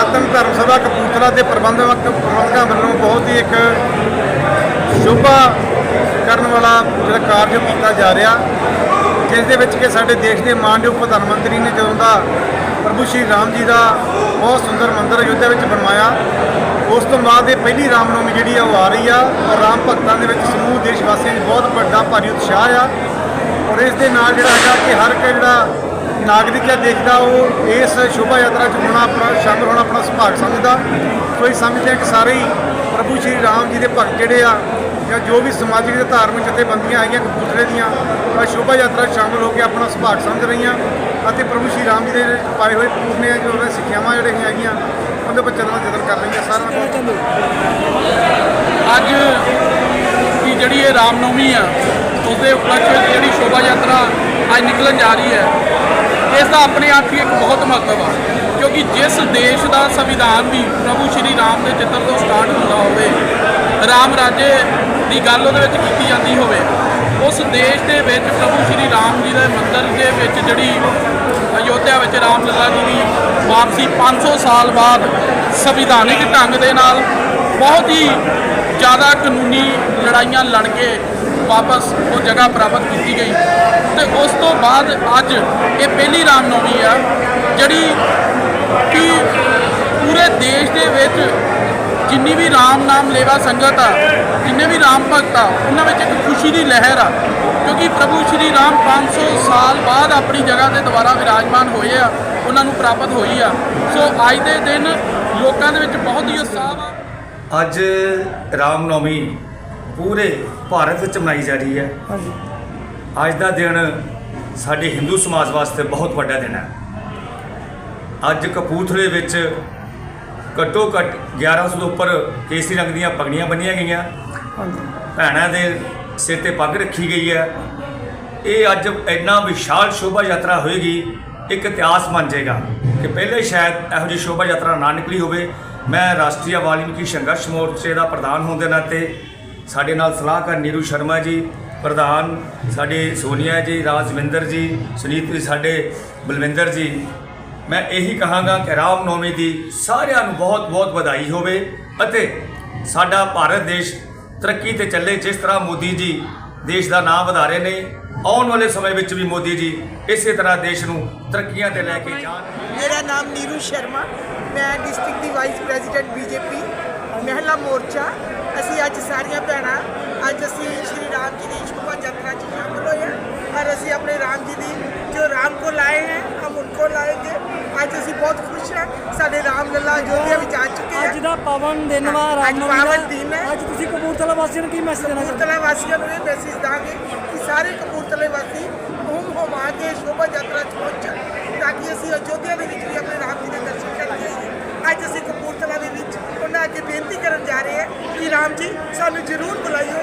ਸਨਾਤਨ ਧਰਮ ਸਭਾ ਕਪੂਰਥਲਾ ਦੇ ਪ੍ਰਬੰਧਕ ਪ੍ਰਬੰਧਕਾਂ ਵੱਲੋਂ ਬਹੁਤ ਹੀ ਇੱਕ ਸ਼ੋਭਾ ਕਰਨ ਵਾਲਾ ਜਿਹੜਾ ਕਾਰਜ ਕੀਤਾ ਜਾ ਰਿਹਾ। ਜਿਸ ਦੇ ਵਿੱਚ ਕਿ ਸਾਡੇ ਦੇਸ਼ ਦੇ ਮਾਨਯੋਗ ਪ੍ਰਧਾਨ ਮੰਤਰੀ ਨੇ ਜਦੋਂ ਦਾ ਪ੍ਰਭੂ ਸ਼੍ਰੀ ਰਾਮ ਜੀ ਦਾ ਬਹੁਤ ਸੁੰਦਰ ਮੰਦਿਰ ਅਯੁੱਧਿਆ ਵਿੱਚ ਬਣਵਾਇਆ, ਉਸ ਤੋਂ ਬਾਅਦ ਇਹ ਪਹਿਲੀ ਰਾਮਨੌਮੀ ਜਿਹੜੀ ਆ ਉਹ ਆ ਰਹੀ ਆ। ਔਰ ਰਾਮ ਭਗਤਾਂ ਦੇ ਵਿੱਚ ਸਮੂਹ ਦੇਸ਼ ਵਾਸੀਆਂ 'ਚ ਬਹੁਤ ਵੱਡਾ ਭਾਰੀ ਉਤਸ਼ਾਹ ਆ। ਔਰ ਇਸ ਦੇ ਨਾਲ ਜਿਹੜਾ ਹੈਗਾ ਕਿ ਹਰ ਇੱਕ ਜਿਹੜਾ ਨਾਗਰਿਕ ਆ ਦੇਖਦਾ ਉਹ ਇਸ ਸ਼ੋਭਾ ਯਾਤਰਾ 'ਚ ਹੋਣਾ ਆਪਣਾ ਸ਼ਾਮਲ ਹੋਣਾ ਆਪਣਾ ਸੁਭਾਗ ਸਮਝਦਾ। ਇਹ ਸਮਝਦੇ ਆ ਕਿ ਸਾਰੇ ਹੀ ਪ੍ਰਭੂ ਸ਼੍ਰੀ ਰਾਮ ਜੀ ਦੇ ਭਗਤ ਜਿਹੜੇ ਆ ਜਾਂ ਜੋ ਵੀ ਸਮਾਜਿਕ ਤੇ ਧਾਰਮਿਕ ਜਥੇਬੰਦੀਆਂ ਹੈਗੀਆਂ ਕਪੂਰਥਲੇ ਦੀਆਂ ਉਹ ਸ਼ੋਭਾ ਯਾਤਰਾ 'ਚ ਸ਼ਾਮਲ ਹੋ ਕੇ ਆਪਣਾ ਸੁਭਾਗ ਸਮਝ ਰਹੀਆਂ ਅਤੇ ਪ੍ਰਭੂ ਸ਼੍ਰੀ ਰਾਮ ਜੀ ਦੇ ਪਾਏ ਹੋਏ ਪੂਰਨੇ ਜੋ ਉਹਨਾਂ ਸਿੱਖਿਆਵਾਂ ਜਿਹੜੀਆਂ ਹੈਗੀਆਂ ਉਹਦੇ ਬੱਚੇ ਦਾ ਜਤਨ ਕਰ ਰਹੀਆਂ ਸਾਰਿਆਂ ਨੂੰ ਅੱਜ ਦੀ ਜਿਹੜੀ ਇਹ ਰਾਮਨੌਮੀ ਆ ਉਸ ਦੇ ਉਪਲਕਸ਼ ਵਿੱਚ ਜਿਹੜੀ ਸ਼ੋਭਾ ਯਾਤਰਾ ਅੱਜ ਨਿਕਲਣ ਜਾ ਰਹੀ ਹੈ ਇਸ ਦਾ ਆਪਣੇ ਆਪ ਹੀ ਇੱਕ ਬਹੁਤ ਮਹੱਤਵ ਆ, ਕਿਉਂਕਿ ਜਿਸ ਦੇਸ਼ ਦਾ ਸੰਵਿਧਾਨ ਵੀ ਪ੍ਰਭੂ ਸ਼੍ਰੀ ਰਾਮ ਦੇ ਚਿੱਤਰ ਤੋਂ ਸਟਾਰਟ ਹੁੰਦਾ ਹੋਵੇ, ਰਾਮ ਰਾਜੇ ਦੀ ਗੱਲ ਉਹਦੇ ਵਿੱਚ ਕੀਤੀ ਜਾਂਦੀ ਹੋਵੇ, ਉਸ ਦੇਸ਼ ਦੇ ਵਿੱਚ ਪ੍ਰਭੂ ਸ਼੍ਰੀ ਰਾਮ ਜੀ ਦੇ ਮੰਦਰ ਦੇ ਵਿੱਚ ਜਿਹੜੀ ਅਯੋਧਿਆ ਵਿੱਚ ਰਾਮ ਲੱਲਾ ਜੀ ਦੀ ਵਾਪਸੀ 500 ਸਾਲ ਬਾਅਦ ਸੰਵਿਧਾਨਿਕ ਢੰਗ ਦੇ ਨਾਲ ਬਹੁਤ ਹੀ ਜ਼ਿਆਦਾ ਕਾਨੂੰਨੀ ਲੜਾਈਆਂ ਲੜ ਕੇ ਵਾਪਸ ਉਹ ਜਗ੍ਹਾ ਪ੍ਰਾਪਤ ਕੀਤੀ ਗਈ। ਤੇ ਉਸ ਤੋਂ ਬਾਅਦ ਅੱਜ ਇਹ ਪਹਿਲੀ ਰਾਮਨੌਮੀ ਆ, ਜਿਹੜੀ ਕਿ ਪੂਰੇ ਦੇਸ਼ ਦੇ ਵਿੱਚ ਜਿੰਨੀ ਵੀ ਰਾਮ ਨਾਮ ਲੇਵਾ ਸੰਗਤ ਆ, ਜਿੰਨੇ ਵੀ ਰਾਮ ਭਗਤ ਆ, ਉਹਨਾਂ ਵਿੱਚ ਇੱਕ ਖੁਸ਼ੀ ਦੀ ਲਹਿਰ ਆ। ਕਿਉਂਕਿ ਪ੍ਰਭੂ ਸ਼੍ਰੀ ਰਾਮ 500 ਸਾਲ ਬਾਅਦ ਆਪਣੀ ਜਗ੍ਹਾ ਤੇ ਦੁਬਾਰਾ ਵਿਰਾਜਮਾਨ ਹੋਏ ਆ, ਉਹਨਾਂ ਨੂੰ ਪ੍ਰਾਪਤ ਹੋਈ ਆ। ਸੋ ਅੱਜ ਦੇ ਦਿਨ ਲੋਕਾਂ ਦੇ ਵਿੱਚ ਬਹੁਤ ਹੀ ਉਤਸ਼ਾਹ ਆ। ਅੱਜ ਰਾਮ ਨੌਮੀ ਪੂਰੇ ਭਾਰਤ ਵਿੱਚ ਮਨਾਈ ਜਾ ਰਹੀ ਹੈ। ਅੱਜ ਦਾ ਦਿਨ ਸਾਡੇ ਹਿੰਦੂ ਸਮਾਜ ਵਾਸਤੇ ਬਹੁਤ ਵੱਡਾ ਦਿਨ ਹੈ। ਅੱਜ ਕਪੂਰਥਲੇ ਵਿੱਚ ਘੱਟੋ ਘੱਟ 1100 ਤੋਂ ਉੱਪਰ ਕੇਸਰੀ ਰੰਗ ਦੀਆਂ ਪਗੜੀਆਂ ਬੰਨੀਆਂ ਗਈਆਂ। ਭੈਣਾਂ ਦੇ ਸਿਰ ਤੇ ਪੱਗ ਰੱਖੀ ਗਈ ਹੈ। ਇਹ ਅੱਜ ਇੰਨਾ ਵਿਸ਼ਾਲ ਸ਼ੋਭਾ ਯਾਤਰਾ ਹੋਏਗੀ ਇੱਕ ਇਤਿਹਾਸ ਬਣ ਜਾਏਗਾ ਕਿ ਪਹਿਲੇ ਸ਼ਾਇਦ ਇਹੋ ਜਿਹੀ ਸ਼ੋਭਾ ਯਾਤਰਾ ਨਾ ਨਿਕਲੀ ਹੋਵੇ। ਮੈਂ ਰਾਸ਼ਟਰੀ ਵਾਲਮੀਕੀ ਸੰਘਰਸ਼ ਮੋਰਚੇ ਦਾ ਪ੍ਰਧਾਨ ਹੋਣ ਦੇ ਨਾਤੇ ਸਾਡੇ ਨਾਲ ਸਲਾਹਕਾਰ ਨੀਰੂ ਸ਼ਰਮਾ ਜੀ, ਪ੍ਰਧਾਨ ਸਾਡੇ ਸੋਨੀਆ ਜੀ, ਰਾਜਵਿੰਦਰ ਜੀ, ਸੁਨੀਤ ਜੀ, ਸਾਡੇ ਬਲਵਿੰਦਰ ਜੀ। ਮੈਂ ਇਹੀ ਕਹਾਂਗਾ ਕਿ ਰਾਮ ਨੌਮੀ ਦੀ ਸਾਰਿਆਂ ਨੂੰ ਬਹੁਤ-ਬਹੁਤ ਵਧਾਈ ਹੋਵੇ ਅਤੇ ਸਾਡਾ ਭਾਰਤ ਦੇਸ਼ ਤਰੱਕੀ ਤੇ ਚੱਲੇ। ਜਿਸ ਤਰ੍ਹਾਂ ਮੋਦੀ ਜੀ ਦੇਸ਼ ਦਾ ਨਾਮ ਵਧਾ ਰਹੇ ਨੇ, ਆਉਣ ਵਾਲੇ ਸਮੇਂ ਵਿੱਚ ਵੀ ਮੋਦੀ ਜੀ ਇਸੇ ਤਰ੍ਹਾਂ ਦੇਸ਼ ਨੂੰ ਤਰੱਕੀਆਂ ਤੇ ਲੈ ਕੇ ਜਾਣ। ਮੇਰਾ ਨਾਮ ਨੀਰੂ ਸ਼ਰਮਾ, ਮੈਂ ਡਿਸਟ੍ਰਿਕਟ ਦੀ vice president BJP, Mahila Morcha ਅਸੀਂ ਅੱਜ ਸਾਰੀਆਂ ਭੈਣਾਂ ਅੱਜ ਅਸੀਂ ਸ਼੍ਰੀ ਰਾਮ ਜੀ ਦੀ ਸ਼ੋਭਾ ਯਾਤਰਾ 'ਚ ਸ਼ਾਮਲ ਹੋਏ ਹਾਂ ਔਰ ਅਸੀਂ ਆਪਣੇ ਰਾਮ ਜੀ ਦੀ ਜੋ ਰਾਮ ਕੋ ਲਾਏ ਹੈ ਹਮ ਉਨਕੋ ਲਾਏਗੇ। ਅੱਜ ਅਸੀਂ ਬਹੁਤ ਖੁਸ਼ ਹਾਂ ਸਾਡੇ ਰਾਮ ਲੱਲਾ ਅਯੋਧਿਆ ਵਿੱਚ ਆ ਚੁੱਕੇ ਹੈ। ਅੱਜ ਦਾ ਪਾਵਨ ਦਿਨ ਵਾ ਰਾਮ ਨਵਮੀ ਅੱਜ ਤੁਸੀਂ ਕਪੂਰਥਲਾ ਵਾਸੀਆਂ ਨੂੰ ਕੀ ਮੈਸੇਜ ਦੇਣਾ ਚਾਹੁੰਦੇ ਹੋ ਕਪੂਰਥਲਾ ਵਾਸੀਆਂ ਨੂੰ ਇਹ ਮੈਸੇਜ ਦਾ ਰਾਮ ਜੀ ਸਾਨੂੰ ਜ਼ਰੂਰ ਬੁਲਾਇਓ।